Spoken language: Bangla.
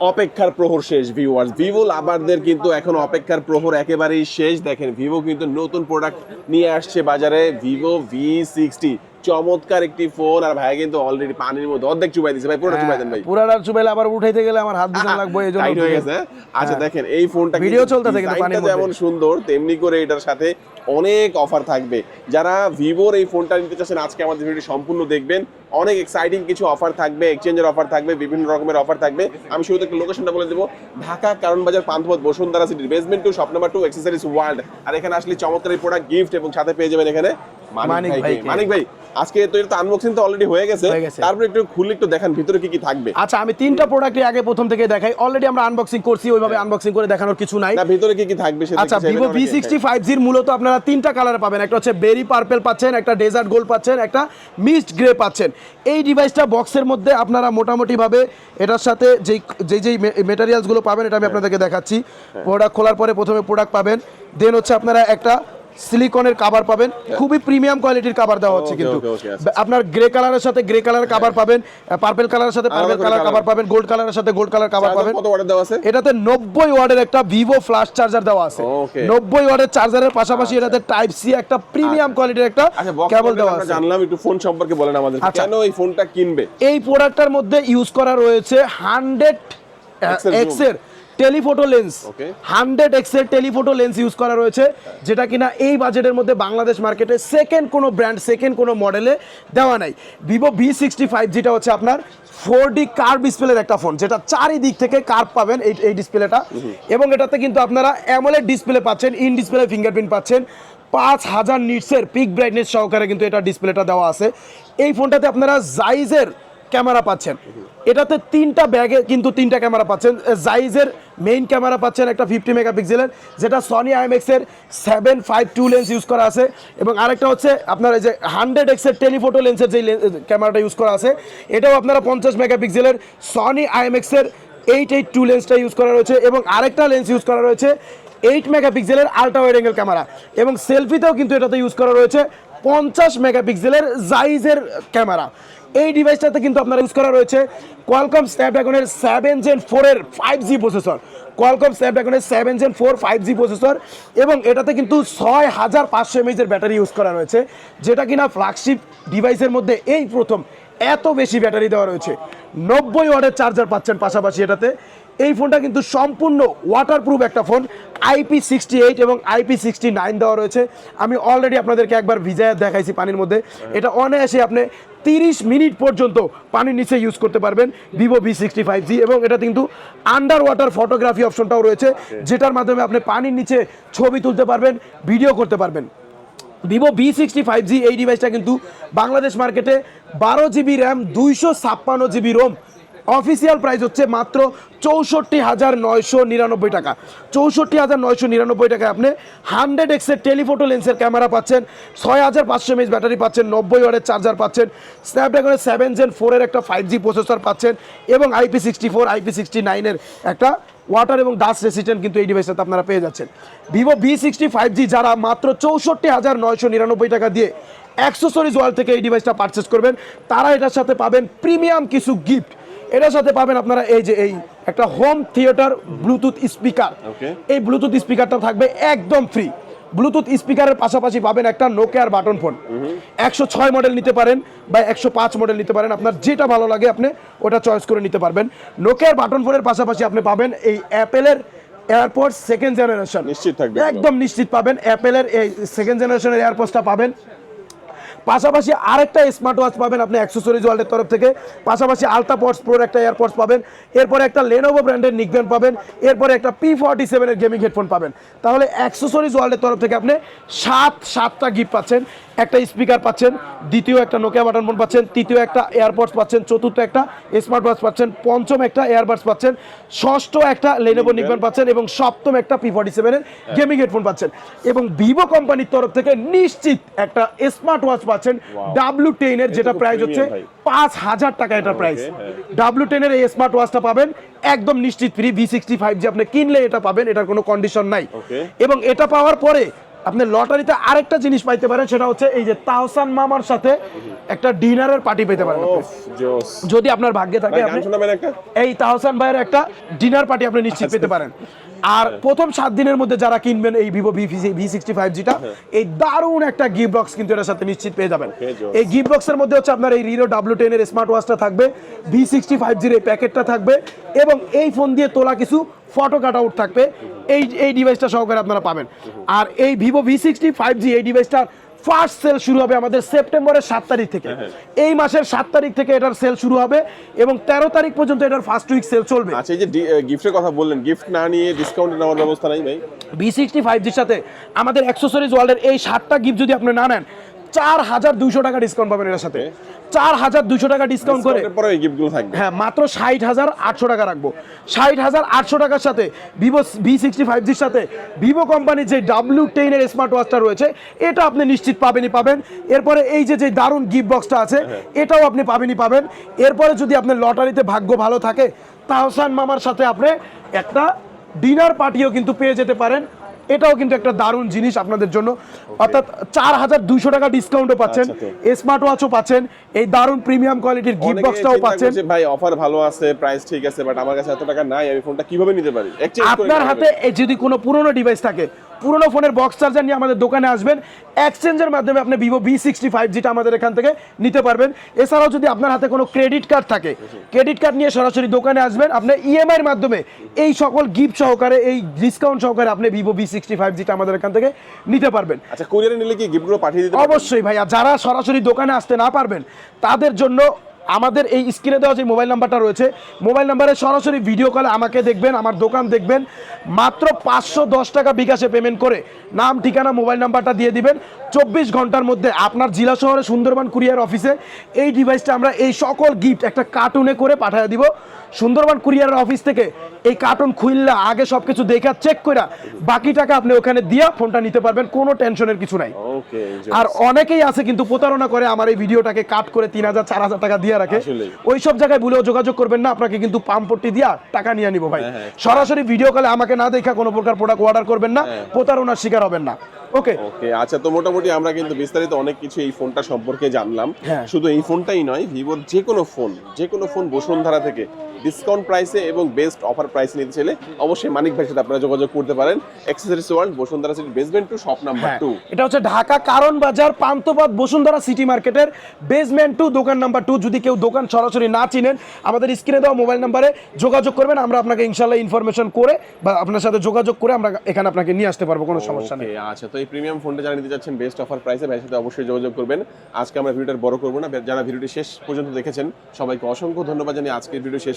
অপেক্ষার প্রহর শেষ ভিউয়ার্স ভিভো লাভারদের কিন্তু এখন অপেক্ষার প্রহর একেবারেই শেষ। দেখেন ভিভো কিন্তু নতুন প্রোডাক্ট নিয়ে আসছে বাজারে। ভিভো ভি সিক্সটি চমৎকার একটি ফোন আর ভাই কিন্তু অলরেডি পানির মধ্যে অর্ধেক চুবাই দিছে। ভাই পুরোটা চুবাই দেন ভাই। পুরাটা চুবাইলে আবার উঠাইতে গেলে আমার হাত পিছনে লাগবে এই জন্য টাইট হয়ে গেছে আচ্ছা হ্যাঁ। দেখেন এই ফোনটা ভিডিও চলতেছে কিন্তু পানির মধ্যে। যেমন সুন্দর তেমনি করে এটার সাথে অনেক অফার থাকবে। যারা ভিভোর এই ফোনটা নিতে চাচ্ছেন আজকে আমাদের ভিডিওটি সম্পূর্ণ দেখবেন। অনেক এক্সাইটিং কিছু অফার থাকবে এক্সচেঞ্জের অফার থাকবে বিভিন্ন রকমের অফার থাকবে। আমি শুরুতে একটা লোকেশনটা বলে দেবো। ঢাকা কারণ বাজার পান্থপথ বসুন্ধরা সিটির basement two shop number two Accessories World আর এখানে আসলে চমৎকার এই প্রোডাক্ট গিফট এবং সাথে পেয়ে যাবেন এখানে মানিক ভাইকে। মানিক ভাই আজকে তো এটা আনবক্সিং তো অলরেডি হয়ে গেছে। হয়ে। তারপরে একটু খুলে একটু দেখান ভিতরে কি কি থাকবে। আচ্ছা আমি তিনটা প্রোডাক্টই আগে প্রথম থেকে দেখাই। অলরেডি আমরা আনবক্সিং করছি ওইভাবে আনবক্সিং করে দেখানোর কিছু নাই। না ভিতরে কি কি থাকবে সেটা আচ্ছা? সিক্সটি ফাইভ জির মূলত আপনারা তিনটা কালারে পাবেন। একটা হচ্ছে বেরি পার্পেল পাচ্ছেন একটা ডেজার্ট গোল্ড পাচ্ছেন একটা মিস্ট গ্রে পাচ্ছেন। এই ডিভাইসটা বক্সের মধ্যে আপনারা মোটামুটিভাবে এটার সাথে যেই যেই যেই মেটেরিয়ালসগুলো পাবেন এটা আমি হ্যাঁ। আপনাদেরকে দেখাচ্ছি। প্রোডাক্ট খোলার পরে প্রথমে প্রোডাক্ট পাবেন। দেন হচ্ছে আপনারা একটা সিলিকনের কাভার পাবেন। খুবই প্রিমিয়াম কোয়ালিটির কাভার দেওয়া হচ্ছে কিন্তু। আচ্ছা। আপনার গ্রে কালারের সাথে গ্রে কালারের কাভার পাবেন পার্পেল কালারের সাথে পার্পেল কালার। কাভার পাবেন গোল্ড কালারের সাথে গোল্ড কালার কাভার পাবেন। কত ওয়াটের দেওয়া আছে? এটাতে নব্বই ওয়ার্ডের একটা ভিভো ফ্ল্যাশ চার্জার দেওয়া আছে। Okay. নব্বই ওয়ার্ডের চার্জারের পাশাপাশি এটাতে টাইপ সি একটা প্রিমিয়াম কোয়ালিটির একটা আচ্ছা কেবল দেওয়া আমরা আছে। জানলাম একটু ফোন সম্পর্কে বলেন আমাদের। আচ্ছা। কেন এই ফোনটা কিনবে? এই প্রোডাক্টটার মধ্যে ইউজ করা রয়েছে hundred X telephoto lens. Hundred এক্সের টেলিফোটো লেন্স ইউজ করা রয়েছে যেটা কিনা এই বাজেটের মধ্যে বাংলাদেশ মার্কেটে সেকেন্ড কোনো ব্র্যান্ড সেকেন্ড কোনো মডেলে দেওয়া নাই। ভিভো ভি সিক্সটি ফাইভ যেটা হচ্ছে আপনার ফোর ডি কার্ভ ডিসপ্লের একটা ফোন যেটা চারিদিক থেকে কার্ভ পাবেন এই এই ডিসপ্লেটা এবং এটাতে কিন্তু আপনারা অ্যামোলেড ডিসপ্লে পাচ্ছেন ইন ডিসপ্লে ফিঙ্গারপ্রিন্ট পাচ্ছেন। পাঁচ হাজার নিটসের পিক ব্রাইটনেস সহকারে কিন্তু এটা ডিসপ্লেটা দেওয়া আছে। এই ফোনটাতে আপনারা জাইজের ক্যামেরা পাচ্ছেন। এটাতে তিনটা ব্যাগে কিন্তু তিনটা ক্যামেরা পাচ্ছেন। জাইজের মেইন ক্যামেরা পাচ্ছেন একটা ফিফটি মেগাপিক্সেলের যেটা Sony আইএমএক্সের seven five two lens use করা আছে। এবং আরেকটা হচ্ছে আপনার এই যে হান্ড্রেড এক্সের টেলিফোটো লেন্সের যে ক্যামেরাটা ইউজ করা আছে, এটাও আপনারা পঞ্চাশ মেগাপিক্সেলের সনি আইএমএক্সের এইট এইট টু লেন্সটা ইউজ করা রয়েছে এবং আরেকটা লেন্স ইউজ করা রয়েছে এইট মেগাপিক্সেলের আলট্রা ওয়াইড অ্যাঙ্গেল ক্যামেরা। এবং সেলফিতেও কিন্তু এটাতে ইউজ করা রয়েছে পঞ্চাশ মেগাপিক্সেলের জাইজের ক্যামেরা। এই ডিভাইসটাতে কিন্তু আপনার ইউজ করা রয়েছে কোয়ালকম স্ন্যাপড্রাগনের সেভেন জেন ফোরের five G processor Qualcomm স্ন্যাপড্রাগনের seven gen four five G processor এবং এটাতে কিন্তু ছয় হাজার পাঁচশো এমএইচের ব্যাটারি ইউজ করা রয়েছে, যেটা কিনা ফ্ল্যাগশিপ ডিভাইসের মধ্যে এই প্রথম এত বেশি ব্যাটারি দেওয়া রয়েছে। নব্বই ওয়ার্ডের চার্জার পাচ্ছেন পাশাপাশি এটাতে। এই ফোনটা কিন্তু সম্পূর্ণ ওয়াটারপ্রুফ একটা ফোন আইপি সিক্সটি এইট এবং আইপি সিক্সটি নাইন দেওয়া রয়েছে। আমি অলরেডি আপনাদেরকে একবার ভিজায় দেখাইছি পানির মধ্যে। এটা অনায়াসে আপনি তিরিশ মিনিট পর্যন্ত পানির নিচে ইউজ করতে পারবেন Vivo V sixty five G এবং এটা কিন্তু আন্ডার ওয়াটার ফটোগ্রাফি অপশনটাও রয়েছে যেটার মাধ্যমে আপনি পানির নিচে ছবি তুলতে পারবেন ভিডিও করতে পারবেন। Vivo V sixty five G এই ডিভাইসটা কিন্তু বাংলাদেশ মার্কেটে বারো জিবি র্যাম দুইশো ছাপ্পান্ন জিবি রোম অফিসিয়াল প্রাইস হচ্ছে মাত্র চৌষট্টি হাজার নয়শো নিরানব্বই টাকা। চৌষট্টি হাজার নয়শো নিরানব্বই টাকায় আপনি হান্ড্রেড এক্সের টেলিফোটো লেন্সের ক্যামেরা পাচ্ছেন, ছয় হাজার পাঁচশো এমএইচ ব্যাটারি পাচ্ছেন, নব্বই ওয়ারের চার্জার পাচ্ছেন স্ন্যাপড্রাগনের সেভেন জেন ফোরের একটা ফাইভ জি প্রসেসর পাচ্ছেন এবং IP sixty four IP sixty নাইনের একটা ওয়াটার এবং ডাস্ট রেসিস্ট্যান্ট কিন্তু এই ডিভাইসটাতে আপনারা পেয়ে যাচ্ছেন। Vivo V sixty five G যারা মাত্র চৌষট্টি হাজার নয়শো নিরানব্বই টাকা দিয়ে অ্যাক্সেসরিজ ওয়াল থেকে এই ডিভাইসটা পারচেস করবেন, তারা এটার সাথে পাবেন প্রিমিয়াম কিছু গিফট এটার সাথে পাবেন আপনারা এই যে এই একটা হোম থিয়েটার ব্লুটুথ স্পিকার এই ব্লুটুথ স্পিকারটা থাকবে একদম ফ্রি ব্লুটুথ স্পিকারের পাশাপাশি পাবেন একটা নোকিয়ার বাটন ফোন একশো ছয় মডেল নিতে পারেন বা একশো পাঁচ মডেল নিতে পারেন। আপনার যেটা ভালো লাগে আপনি ওটা চয়েস করে নিতে পারবেন। নোকিয়ার বাটন ফোনের পাশাপাশি আপনি পাবেন এই অ্যাপেলের এয়ারপোর্ট সেকেন্ড জেনারেশন নিশ্চিত থাকবে একদম। নিশ্চিত পাবেন। অ্যাপেলের এই সেকেন্ড জেনারেশনের এয়ারপোর্টসটা পাবেন। পাশাপাশি আরেকটা স্মার্ট ওয়াচ পাবেন আপনি অ্যাক্সেসরিজ ওয়ার্ল্ডের তরফ থেকে। পাশাপাশি আলট্রা পডস প্রোর একটা এয়ারপডস পাবেন। এরপরে একটা লেনোভো ব্র্যান্ডের নিকব্যান্ড পাবেন। এরপরে একটা পি ফর্টি সেভেনের গেমিং হেডফোন পাবেন। তাহলে অ্যাক্সেসরিজ ওয়ার্ল্ডের তরফ থেকে আপনি সাত, সাতটা গিফট পাচ্ছেন। একটা স্পিকার পাচ্ছেন দ্বিতীয় একটা নোকিয়া বাটন ফোন পাচ্ছেন তৃতীয় একটা এয়ারপোর্টস পাচ্ছেন চতুর্থ একটা স্মার্ট ওয়াচ পাচ্ছেন পঞ্চম একটা এয়ারবাডস পাচ্ছেন ষষ্ঠ একটা লেনোভো নিকব্যান্ড পাচ্ছেন এবং সপ্তম একটা পি ফর্টি সেভেনের গেমিং হেডফোন পাচ্ছেন। এবং ভিভো কোম্পানির তরফ থেকে নিশ্চিত একটা স্মার্ট ওয়াচ পাচ্ছেন ডাব্লিউ টেনের যেটা প্রাইস হচ্ছে পাঁচ হাজার টাকা এটা প্রাইস। ডাব্লিউ টেনের এই স্মার্ট ওয়াচটা পাবেন একদম নিশ্চিত ফ্রি ভি সিক্সটি ফাইভ যে আপনি কিনলে এটা পাবেন এটার কোনো কন্ডিশন নাই। এবং এটা পাওয়ার পরে আপনি লটারিতে আরেকটা জিনিস পাইতে পারেন সেটা হচ্ছে এই যে তাহসান মামার সাথে একটা ডিনারের পার্টি পেতে পারেন যদি আপনার ভাগ্যে থাকে আপনি এই তাহসান ভাইয়ের একটা ডিনার পার্টি আপনি নিশ্চিত পেতে পারেন। আর প্রথম সাত দিনের মধ্যে যারা কিনবেন এই Vivo V V sixty five জিটা এই দারুণ একটা গিফট বক্স কিন্তু এটার সাথে নিশ্চিত পেয়ে যাবেন. এই গিফট বক্সের মধ্যে হচ্ছে আপনার এই রিরো ডাব্লিউ টেনের স্মার্ট ওয়াচটা থাকবে ভি সিক্সটি ফাইভ জির এই প্যাকেটটা থাকবে এবং এই ফোন দিয়ে তোলা কিছু ফটো কাট আউট থাকবে। এই এই ডিভাইসটা সহকারে আপনারা পাবেন। আর এই Vivo V sixty five G এই ডিভাইসটার ফার্স্ট সেল শুরু হবে আমাদের সেপ্টেম্বরের সাত তারিখ থেকে। এই মাসের সাত তারিখ থেকে এটার সেল শুরু হবে এবং তেরো তারিখ পর্যন্ত এটার ফার্স্ট উইক সেল চলবে। আচ্ছা এই যে গিফটের কথা বললেন গিফট না নিয়ে ডিসকাউন্ট নেওয়ার ব্যবস্থা নাই ভাই? বি সিক্সটি ফাইভ জির সাথে আমাদের অ্যাক্সেসরিজ ওয়ার্ল্ডের এই সাতটা গিফট যদি আপনি না নেন চার হাজার দুইশো টাকা ডিসকাউন্ট পাবেন এর সাথে। চার হাজার দুইশো টাকা ডিসকাউন্ট করে। পরে গিফটগুলো থাকবে। হ্যাঁ মাত্র ষাট হাজার আটশো টাকা রাখব। ষাট হাজার আটশো টাকার সাথে ভিভো ভি সিক্সটি ফাইভ জির সাথে ভিভো কোম্পানির যে ডাব্লিউ টেনের স্মার্ট ওয়াচটা রয়েছে এটা আপনি নিশ্চিত পাবেনই পাবেন। এরপরে এই যে যে দারুণ গিফট বক্সটা আছে এটাও আপনি পাবেনই পাবেন। এরপরে যদি আপনার লটারিতে ভাগ্য ভালো থাকে তাহসান মামার সাথে আপনি একটা ডিনার পার্টিও কিন্তু পেয়ে যেতে পারেন। এটাও কিন্তু একটা দারুণ জিনিস আপনাদের জন্য। অর্থাৎ চার হাজার দুইশো টাকা ডিসকাউন্টও পাচ্ছেন আচ্ছা স্মার্ট ওয়াচও পাচ্ছেন এই দারুণ প্রিমিয়াম কোয়ালিটির গিফট বক্সটাও পাচ্ছেন। ভাই অফার ভালো আছে প্রাইস ঠিক আছে বাট আমার কাছে এত টাকা নাই আমি ফোনটা কীভাবে নিতে পারি? আপনার হাতে যদি কোনো পুরনো ডিভাইস থাকে পুরনো ফোনের বক্স চার্জার নিয়ে আমাদের দোকানে আসবেন। এক্সচেঞ্জের মাধ্যমে আপনি ভিভো ভি সিক্সটি ফাইভ যেটা আমাদের এখান থেকে নিতে পারবেন। এছাড়াও যদি আপনার হাতে কোনো ক্রেডিট কার্ড থাকে ক্রেডিট কার্ড নিয়ে সরাসরি দোকানে আসবেন। আপনি ইএমআইয়ের মাধ্যমে এই সকল গিফট সহকারে এই ডিসকাউন্ট সহকারে আপনি ভিভো ভি সিক্সটি ফাইভ যেটা আমাদের এখান থেকে নিতে পারবেন। আচ্ছা কুরিয়ারে নিলে কি গিফটগুলো পাঠিয়ে দিতে অবশ্যই ভাইয়া যারা সরাসরি দোকানে আসতে না পারবেন তাদের জন্য আমাদের এই স্ক্রিনে দেওয়া যে মোবাইল নাম্বারটা রয়েছে, মোবাইল নাম্বারে সরাসরি ভিডিও কলে আমাকে দেখবেন, আমার দোকান দেখবেন। মাত্র পাঁচশো দশ টাকা বিকাশে পেমেন্ট করে নাম, ঠিকানা, মোবাইল নাম্বারটা দিয়ে দিবেন। চব্বিশ ঘণ্টার মধ্যে আপনার জেলা শহরে সুন্দরবন কুরিয়ার অফিসে এই ডিভাইসটা আমরা এই সকল গিফট একটা কার্টুনে করে পাঠিয়ে দিব সুন্দরবন কুরিয়ারের অফিস থেকে এই কার্টুন খুললা আগে সব কিছু দেখা চেক করে বাকি টাকা আপনি ওখানে দিয়া ফোনটা নিতে পারবেন কোনো টেনশনের কিছু নাই আর অনেকেই আছে কিন্তু প্রতারণা করে আমার এই ভিডিওটাকে কাট করে তিন হাজার চার হাজার টাকা দিয়ে রাখে। ওই সব জায়গায় ভুলেও যোগাযোগ করবেন না আপনাকে কিন্তু পাম্পটি দিয়া টাকা নিয়ে নিব ভাই হ্যাঁ, হ্যাঁ। সরাসরি ভিডিও কলে আমাকে না দেখা কোনো প্রকার প্রোডাক্ট অর্ডার করবেন না হ্যাঁ। প্রতারণার শিকার হবেন না ওকে ওকে আচ্ছা তো মোটামুটি আমরা কিন্তু বিস্তারিত অনেক কিছু এই ফোনটা সম্পর্কে জানলাম হ্যাঁ। শুধু এই ফোনটাই নয় ভিভোর যে কোনো ফোন যে কোনো ফোন বসুন্ধরা থেকে ডিসকাউন্ট প্রাইসে এবং বেস্ট অফার প্রাইসে নিতে চাইলে অবশ্যই মানিক ভাইয়ের সাথে আপনারা যোগাযোগ করতে পারেন। Accessories World Bashundhara City basement two shop number two এটা হচ্ছে ঢাকা কারণ বাজার পান্থপথ বসুন্ধরা সিটি মার্কেটের বেসমেন্ট টু দোকান নাম্বার টু যদি কেউ দোকান সরাসরি না চিনেন আমাদের স্ক্রিনে দেওয়া মোবাইল নাম্বারে যোগাযোগ করবেন। আমরা আপনাকে ইনশাল্লাহ ইনফরমেশন করে বা আপনার সাথে যোগাযোগ করে আমরা এখানে আপনাকে নিয়ে আসতে পারব কোনো সমস্যা নেই। আচ্ছা তো এই প্রিমিয়াম ফোনটা যারা নিতে যাচ্ছেন বেস্ট অফার প্রাইসে ভাইয়ের সাথে অবশ্যই যোগাযোগ করবেন। আজকে আমরা ভিডিওটা বড় করব না যারা ভিডিওটি শেষ পর্যন্ত দেখেছেন সবাইকে অসংখ্য ধন্যবাদ জানিয়ে আজকের ভিডিও শেষ